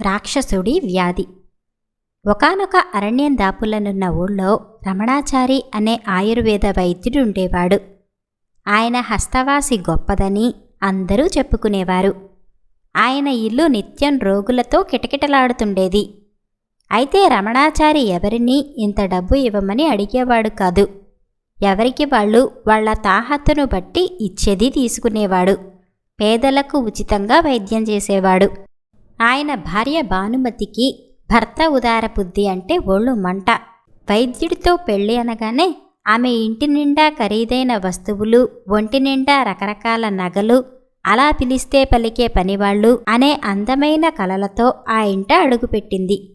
రాక్షసుడి వ్యాధి. ఒకానొక అరణ్యం దాపులనున్న ఊళ్ళో రమణాచారి అనే ఆయుర్వేద వైద్యుడు ఉండేవాడు. ఆయన హస్తవాసి గొప్పదని అందరూ చెప్పుకునేవారు. ఆయన ఇల్లు నిత్యం రోగులతో కిటకిటలాడుతుండేది. అయితే రమణాచారి ఎవరినీ ఇంత డబ్బు ఇవ్వమని అడిగేవాడు కాదు. ఎవరికి వాళ్ళు వాళ్ళ తాహతను బట్టి ఇచ్చేది తీసుకునేవాడు. పేదలకు ఉచితంగా వైద్యం చేసేవాడు. ఆయన భార్య భానుమతికి భర్త ఉదార బుద్ధి అంటే ఒళ్ళు మంట. వైద్యుడితో పెళ్ళి అనగానే ఆమె ఇంటి నిండా ఖరీదైన వస్తువులు ఒంటి నిండా రకరకాల నగలు అలా పిలిస్తే పలికే పనివాళ్ళు అనే అందమైన కలలతో ఆ ఇంట అడుగుపెట్టింది.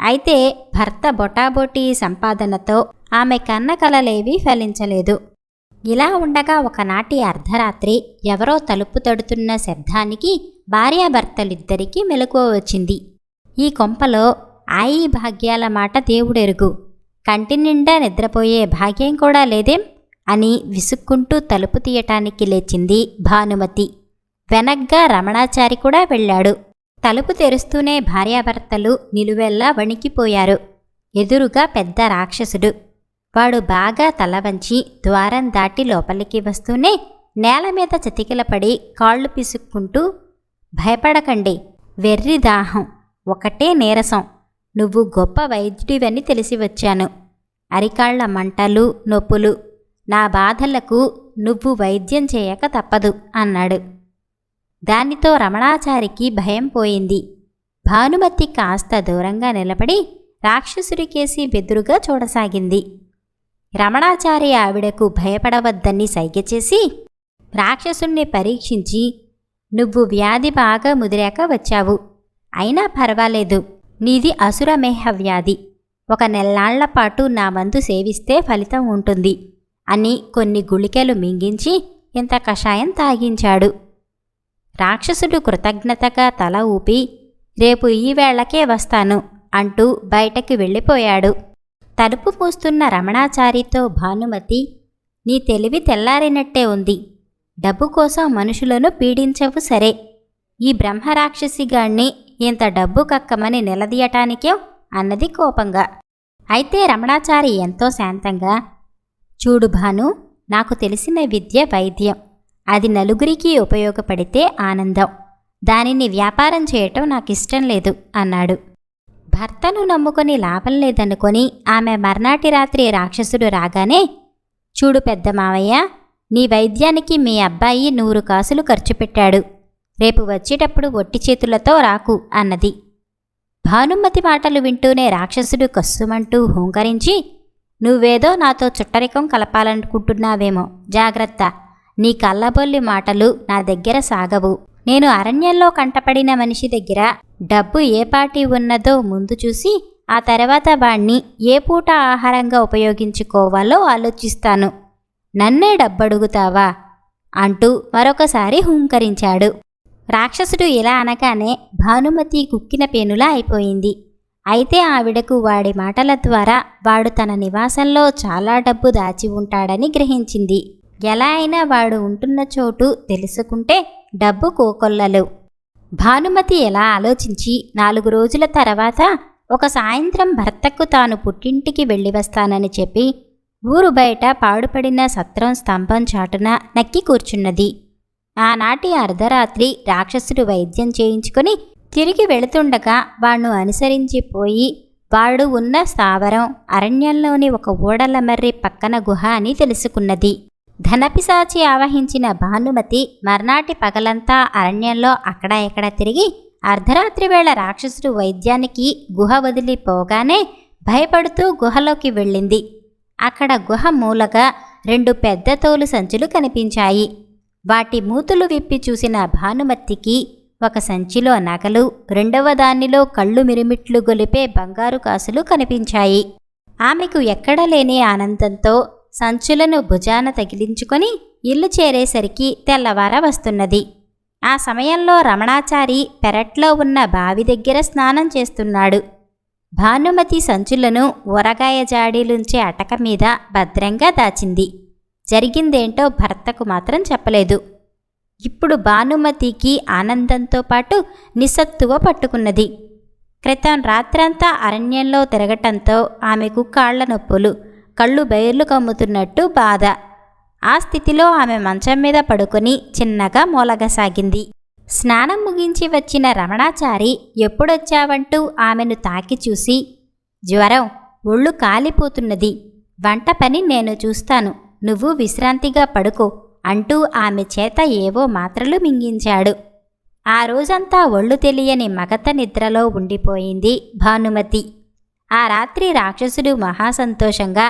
అయితే భర్త బొటాబొటీ సంపాదనతో ఆమె కన్న కలలేవీ ఫలించలేదు. ఇలా ఉండగా ఒకనాటి అర్ధరాత్రి ఎవరో తలుపు తడుతున్న శబ్దానికి భార్యాభర్తలిద్దరికీ మెలకువ వచ్చింది. ఈ కొంపలో ఆయి భాగ్యాల మాట దేవుడెరుగు. కంటి నిండా నిద్రపోయే భాగ్యం కూడా లేదేం? అని విసుక్కుంటూ తలుపు తీయటానికి లేచింది భానుమతి. వెనగ్గా రమణాచారి కూడా వెళ్ళాడు. తలుపు తెరుస్తూనే భార్యాభర్తలు నిలువెల్లా వణికిపోయారు. ఎదురుగా పెద్ద రాక్షసుడు. వాడు బాగా తల వంచి ద్వారం దాటి లోపలికి వస్తూనే నేల మీద చతికిలపడి కాళ్ళు పిసుక్కుంటూ భయపడకండి వెర్రి దాహం ఒకటే నీరసం నువ్వు గొప్ప వైద్యుడివని తెలిసి వచ్చాను. అరికాళ్ళ మంటలు నొప్పులు నా బాధలకు నువ్వు వైద్యం చేయక తప్పదు అన్నాడు. దానితో రమణాచారికి భయం పోయింది. భానుమతి కాస్త దూరంగా నిలబడి రాక్షసుడికేసి బెదురుగా చూడసాగింది. రమణాచారి ఆవిడకు భయపడవద్దని సైగ చేసి రాక్షసుణ్ణి పరీక్షించి నువ్వు వ్యాధి బాగా ముదిరాక వచ్చావు. అయినా పర్వాలేదు. నీది అసురమేహ వ్యాధి. ఒక నెల్లాళ్ళ పాటు నా మందు సేవిస్తే ఫలితం ఉంటుంది అని కొన్ని గుళికలు మింగించి ఇంత కషాయం తాగించాడు. రాక్షసుడు కృతజ్ఞతగా తల ఊపి రేపు ఈ వేళకే వస్తాను అంటూ బయటకి వెళ్ళిపోయాడు. తలుపు మూస్తున్న రమణాచారితో భానుమతి నీ తెలివి తెల్లారినట్టే ఉంది. డబ్బు కోసం మనుషులను పీడించవు సరే. ఈ బ్రహ్మరాక్షసిగాణ్ణి ఇంత డబ్బు కక్కమని నిలదీయటానికే అన్నది కోపంగా. అయితే రమణాచారి ఎంతో శాంతంగా చూడు భాను నాకు తెలిసిన విద్య వైద్యం. అది నలుగురికి ఉపయోగపడితే ఆనందం. దానిని వ్యాపారం చేయటం నాకు ఇష్టం లేదు అన్నాడు. భర్తను నమ్ముకొని లాభం లేదనుకొని ఆమె మర్నాటి రాత్రి రాక్షసుడు రాగానే చూడు పెద్ద మావయ్య నీ వైద్యానికి మీ అబ్బాయి నూరు కాసులు ఖర్చు పెట్టాడు. రేపు వచ్చేటప్పుడు ఒట్టి చేతులతో రాకు అన్నది. భానుమతి మాటలు వింటూనే రాక్షసుడు కస్సుమంటూ హూంకరించి నువ్వేదో నాతో చుట్టరికం కలపాలనుకుంటున్నావేమో జాగ్రత్త. నీ కళ్ళబొల్లి మాటలు నా దగ్గర సాగవు. నేను అరణ్యంలో కంటపడిన మనిషి దగ్గర డబ్బు ఏ పాటి ఉన్నదో ముందు చూసి ఆ తర్వాత వాణ్ణి ఏ పూట ఆహారంగా ఉపయోగించుకోవాలో ఆలోచిస్తాను. నన్నే డబ్బడుగుతావా? అంటూ మరొకసారి హుంకరించాడు. రాక్షసుడు ఇలా అనగానే భానుమతి కుక్కిన పేనులా అయిపోయింది. అయితే ఆవిడకు వాడి మాటల ద్వారా వాడు తన నివాసంలో చాలా డబ్బు దాచి ఉంటాడని గ్రహించింది. ఎలా అయినా వాడు ఉంటున్న చోటు తెలుసుకుంటే డబ్బు కోకొల్లలు. భానుమతి ఎలా ఆలోచించి నాలుగు రోజుల తర్వాత ఒక సాయంత్రం భర్తకు తాను పుట్టింటికి వెళ్ళి వస్తానని చెప్పి ఊరు బయట పాడుపడిన సత్రం స్తంభం చాటున నక్కి కూర్చున్నది. ఆనాటి అర్ధరాత్రి రాక్షసుడు వైద్యం చేయించుకొని తిరిగి వెళుతుండగా వాణ్ణు అనుసరించిపోయి వాడు ఉన్న స్థావరం అరణ్యంలోని ఒక ఊడలమర్రి పక్కన గుహ అని తెలుసుకున్నది. ధనపిశాచి ఆవహించిన భానుమతి మర్నాటి పగలంతా అరణ్యంలో అక్కడ ఎక్కడ తిరిగి అర్ధరాత్రి వేళ రాక్షసుడు వైద్యానికి గుహ వదిలిపోగానే భయపడుతూ గుహలోకి వెళ్ళింది. అక్కడ గుహ మూలగా రెండు పెద్ద తోలు సంచులు కనిపించాయి. వాటి మూతులు విప్పి చూసిన భానుమతికి ఒక సంచిలో నగలు రెండవ దానిలో కళ్ళు మిరిమిట్లు గొలిపే బంగారు కాసులు కనిపించాయి. ఆమెకు ఎక్కడ లేని ఆనందంతో సంచులను భుజాన తగిలించుకొని ఇల్లు చేరేసరికి తెల్లవార వస్తున్నది. ఆ సమయంలో రమణాచారి పెరట్లో ఉన్న బావి దగ్గర స్నానం చేస్తున్నాడు. భానుమతి సంచులను ఊరగాయ జాడీలుంచే అటక మీద భద్రంగా దాచింది. జరిగిందేంటో భర్తకు మాత్రం చెప్పలేదు. ఇప్పుడు భానుమతికి ఆనందంతో పాటు నిస్సత్తువ పట్టుకున్నది. క్రితం రాత్రంతా అరణ్యంలో తిరగటంతో ఆమెకు కాళ్ళ నొప్పులు కళ్ళు బెయిర్లు కమ్ముతున్నట్టు బాధ. ఆ స్థితిలో ఆమె మంచం మీద పడుకుని చిన్నగా మూలగసాగింది. స్నానం ముగించి వచ్చిన రమణాచారి ఎప్పుడొచ్చావంటూ ఆమెను తాకి చూసి జ్వరం ఒళ్ళు కాలిపోతున్నది. వంట పని నేను చూస్తాను. నువ్వు విశ్రాంతిగా పడుకో అంటూ ఆమె చేత ఏవో మాత్రలు మింగించాడు. ఆ రోజంతా ఒళ్ళు తెలియని మగత నిద్రలో ఉండిపోయింది భానుమతి. ఆ రాత్రి రాక్షసుడు మహాసంతోషంగా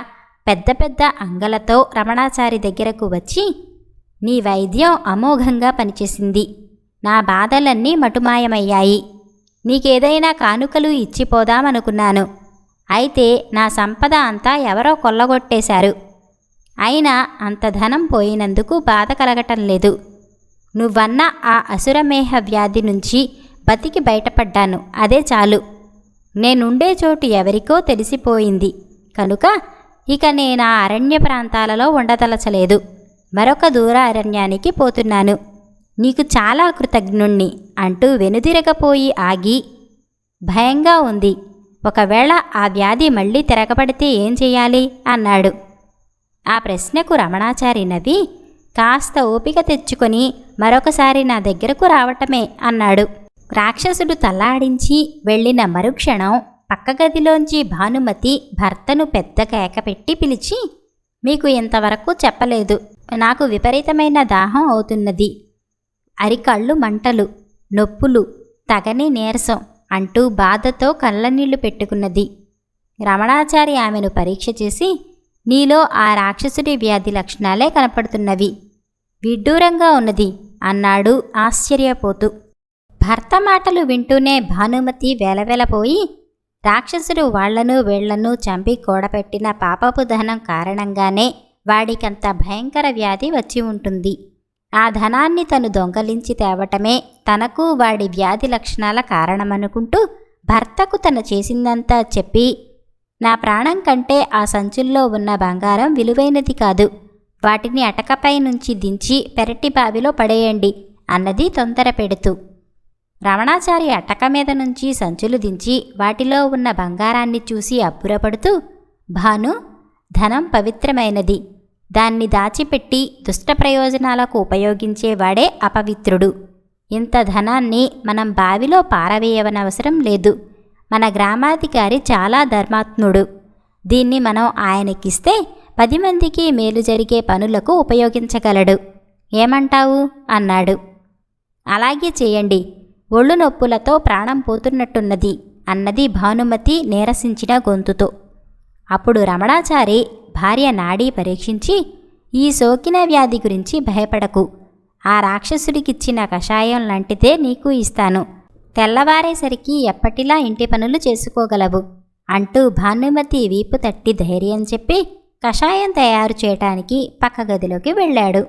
పెద్ద పెద్ద అంగలతో రమణాచారి దగ్గరకు వచ్చి నీ వైద్యం అమోఘంగా పనిచేసింది. నా బాధలన్నీ మటుమాయమయ్యాయి. నీకేదైనా కానుకలు ఇచ్చిపోదామనుకున్నాను అయితే నా సంపద అంతా ఎవరో కొల్లగొట్టేశారు. అయినా అంత ధనం పోయినందుకు బాధ కలగటం లేదు. నువ్వన్న ఆ అసురమేహ వ్యాధి నుంచి బతికి బయటపడ్డాను. అదే చాలు. నేనుండే చోటు ఎవరికో తెలిసిపోయింది. కనుక ఇక నేను ఆ అరణ్య ప్రాంతాలలో ఉండదలచలేదు. మరొక దూర అరణ్యానికి పోతున్నాను. నీకు చాలా కృతజ్ఞుణ్ణి అంటూ వెనుదిరగపోయి ఆగి భయంగా ఉంది. ఒకవేళ ఆ వ్యాధి మళ్ళీ తిరగబడితే ఏం చేయాలి? అన్నాడు. ఆ ప్రశ్నకు రమణాచారి నవ్వి కాస్త ఓపిక తెచ్చుకొని మరొకసారి నా దగ్గరకు రావటమే అన్నాడు. రాక్షసుడు తల్లాడించి వెళ్ళిన మరుక్షణం పక్క గదిలోంచి భానుమతి భర్తను పెద్ద కేకపెట్టి పిలిచి మీకు ఇంతవరకు చెప్పలేదు. నాకు విపరీతమైన దాహం అవుతున్నది. అరికళ్ళు మంటలు నొప్పులు తగని నీరసం అంటూ బాధతో కళ్ళనీళ్ళు పెట్టుకున్నది. రమణాచారి ఆమెను పరీక్ష చేసి నీలో ఆ రాక్షసుడి వ్యాధి లక్షణాలే కనపడుతున్నవి. విడ్డూరంగా ఉన్నది అన్నాడు ఆశ్చర్యపోతూ. భర్త మాటలు వింటూనే భానుమతి వేలవేలపోయి రాక్షసుడు వాళ్ళను వీళ్ళను చంపి కూడపెట్టిన పాపపు ధనం కారణంగానే వాడికంత భయంకర వ్యాధి వచ్చి ఉంటుంది. ఆ ధనాన్ని తను దొంగలించి తేవటమే తనకు వాడి వ్యాధి లక్షణాల కారణమనుకుంటూ భర్తకు తను చేసిందంతా చెప్పి నా ప్రాణం కంటే ఆ సంచుల్లో ఉన్న బంగారం విలువైనది కాదు. వాటిని అటకపై నుంచి దించి పెరటి బావిలో పడేయండి అన్నది తొందర పెడుతూ రమణాచారి అట్టక మీద నుంచి సంచులు దించి వాటిలో ఉన్న బంగారాన్ని చూసి అబ్బురపడుతూ భాను ధనం పవిత్రమైనది. దాన్ని దాచిపెట్టి దుష్ట ప్రయోజనాలకు ఉపయోగించేవాడే అపవిత్రుడు. ఇంత ధనాన్ని మనం బావిలో పారవేయవనవసరం లేదు. మన గ్రామాధికారి చాలా ధర్మాత్ముడు. దీన్ని మనం ఆయనకిస్తే పది మందికి మేలు జరిగే పనులకు ఉపయోగించగలడు. ఏమంటావు? అన్నాడు. అలాగే చేయండి. ఒళ్ళు నొప్పులతో ప్రాణం పోతున్నట్టున్నది అన్నది భానుమతి నీరసించిన గొంతుతో. అప్పుడు రమణాచారి భార్య నాడీ పరీక్షించి ఈ సోకిన వ్యాధి గురించి భయపడకు. ఆ రాక్షసుడికిచ్చిన కషాయం లాంటిదే నీకు ఇస్తాను. తెల్లవారేసరికి ఎప్పటిలా ఇంటి పనులు చేసుకోగలవు అంటూ భానుమతి వీపు తట్టి ధైర్యం చెప్పి కషాయం తయారు చేయటానికి పక్క గదిలోకి వెళ్ళాడు.